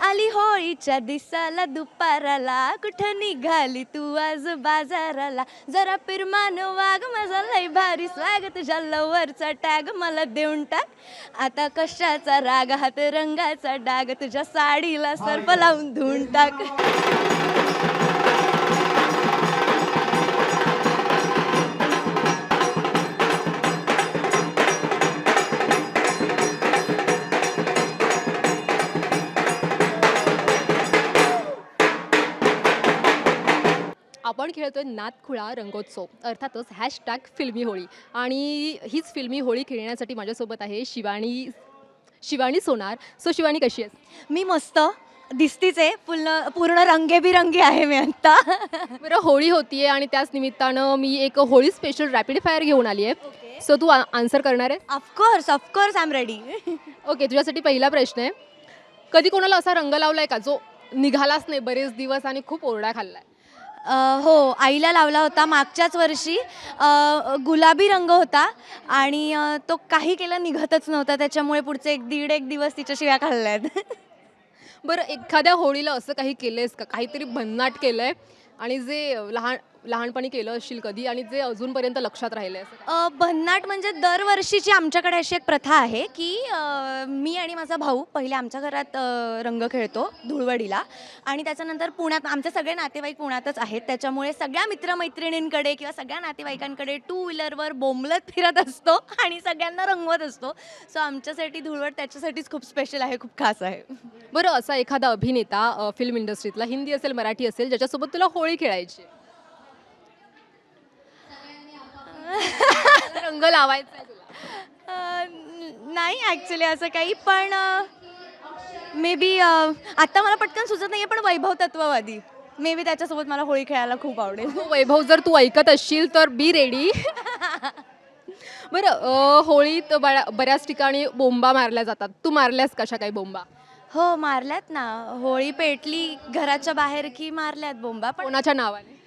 आली होळीच्या दिसाला दुपाराला. कुठं निघाली तू आज बाजाराला? जरा पिरमान वाग माझा लय भारी स्वाग. तुझ्या लवरचा टॅग मला देऊन टाक. आता कशाचा राग? हात रंगाचा डाग. तुझ्या साडीला सर्प लावून धुवून टाक. आपण खेळतोय नाथखुळा रंगोत्सव. अर्थातच हॅशटॅग फिल्मी होळी. आणि हीच फिल्मी होळी खेळण्यासाठी माझ्यासोबत आहे शिवानी शिवानी सोनार. सो शिवानी कशी आहेस? मी मस्त. दिसतीच आहे. पूर्ण पूर्ण रंगेबिरंगी आहे मी आता. बरं होळी होतीये आणि त्याच निमित्तानं मी एक होळी स्पेशल रॅपिड फायर घेऊन आली आहे. सो तू आन्सर करणार आहे of course of course I am ready okay तुझ्यासाठी पहिला प्रश्न आहे. कधी कोणाला असा रंग लावलाय का जो निघालाच नाही बरेच दिवस आणि खूप ओरडा खाल्लाय? हो आईला लावला होता मागच्याच वर्षी. गुलाबी रंग होता आणि तो काही केलं निघतच नव्हता. त्याच्यामुळे पुढचे एक दीड एक दिवस तिच्या शिव्या आहेत बरं एखाद्या होळीला असं काही केलंयस का? काहीतरी भन्नाट केलं आहे आणि जे लहान लहानपणी केलं असशील कधी आणि जे अजूनपर्यंत लक्षात असं अ, भन्नाट म्हणजे दरवर्षीची आमच्याकडे अशी एक प्रथा आहे की अ, मी आणि माझा भाऊ पहिले आमच्या घरात अ, रंग खेळतो धुळवडीला आणि त्याच्यानंतर पुण्यात आमचे सगळे नातेवाईक पुण्यातच आहेत. त्याच्यामुळे सगळ्या मित्रमैत्रिणींकडे किंवा सगळ्या नातेवाईकांकडे टू व्हीलरवर बोंबलत फिरत असतो आणि सगळ्यांना रंगवत असतो. सो आमच्यासाठी धुळवड त्याच्यासाठीच खूप स्पेशल आहे खूप खास आहे. बरं असा एखादा अभिनेता फिल्म इंडस्ट्रीतला हिंदी असेल मराठी असेल ज्याच्यासोबत तुला होळी खेळायची आहे? रंग लावायचा आहे तुला. नाही ॲक्च्युली असं काही पण मे बी आत्ता मला पटकन सुचत नाही पण वैभव तत्ववादी. मे बी त्याच्यासोबत मला होळी खेळायला खूप आवडेल. हो, वैभव जर तू ऐकत असशील तर बी रेडी बरं अ, होळीत बऱ्या- बऱ्याच ठिकाणी बोंबा मारल्या जातात. तू मारल्यास कशा काही बोंबा? हो मारल्यात ना. होळी पेटली घराच्या बाहेर की मारल्यात बोंबा पण कोणाच्या नावाने?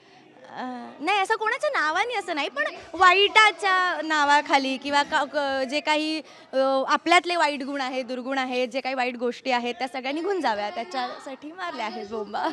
नाही असं कोणाच्या नावाने असं नाही पण वाईटाच्या नावाखाली किंवा का- क- जे काही आपल्यातले वाईट गुण आहेत दुर्गुण आहेत जे काही वाईट गोष्टी आहेत त्या सगळ्या निघून जाव्या त्याच्यासाठी मारल्या आहेत बोंबा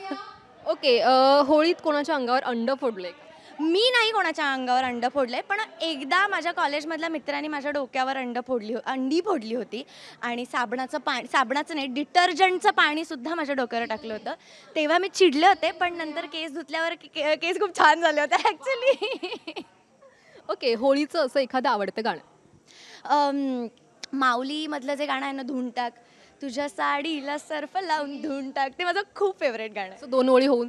ओके होळीत कोणाच्या अंगावर अंड फोडले का? मी नाही कोणाच्या अंगावर अंड फोडलंय पण एकदा माझ्या कॉलेजमधल्या मित्रांनी माझ्या डोक्यावर अंड फोडली हो अंडी फोडली होती आणि साबणाचं पाणी साबणाचं नाही डिटर्जंटचं पाणी सुद्धा माझ्या डोक्यावर टाकलं होतं. तेव्हा मी चिडले होते पण नंतर केस धुतल्यावर के- केस खूप छान झाले होते ॲक्च्युली ओके होळीचं असं एखादं आवडतं गाणं? माऊलीमधलं जे गाणं आहे ना धुवून टाक तुझ्या साडीला सर्फ लावून धुवून टाक ते माझं खूप फेवरेट गाणं आहे. दोन ओळी होऊन.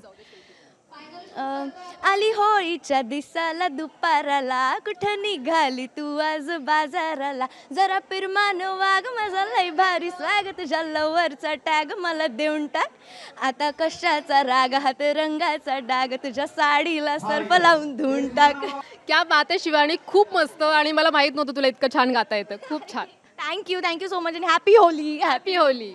अं, आली होळीच्या दिसाला दुपाराला. कुठं निघाली तू आज बाजाराला? जरा पिरमान वाग माझा लय भारी स्वाग तुझ्या लवरचा टॅग मला देऊन टाक. आता कशाचा राग? हात रंगाचा डाग. तुझ्या साडीला सर्फ लावून धुवून टाक. क्या बात आहे शिवानी. खूप मस्त आणि मला माहीत नव्हतं तुला इतकं छान गाता येतं. खूप छान. Thank you thank you so much आणि हॅपी होली. Happy Holy.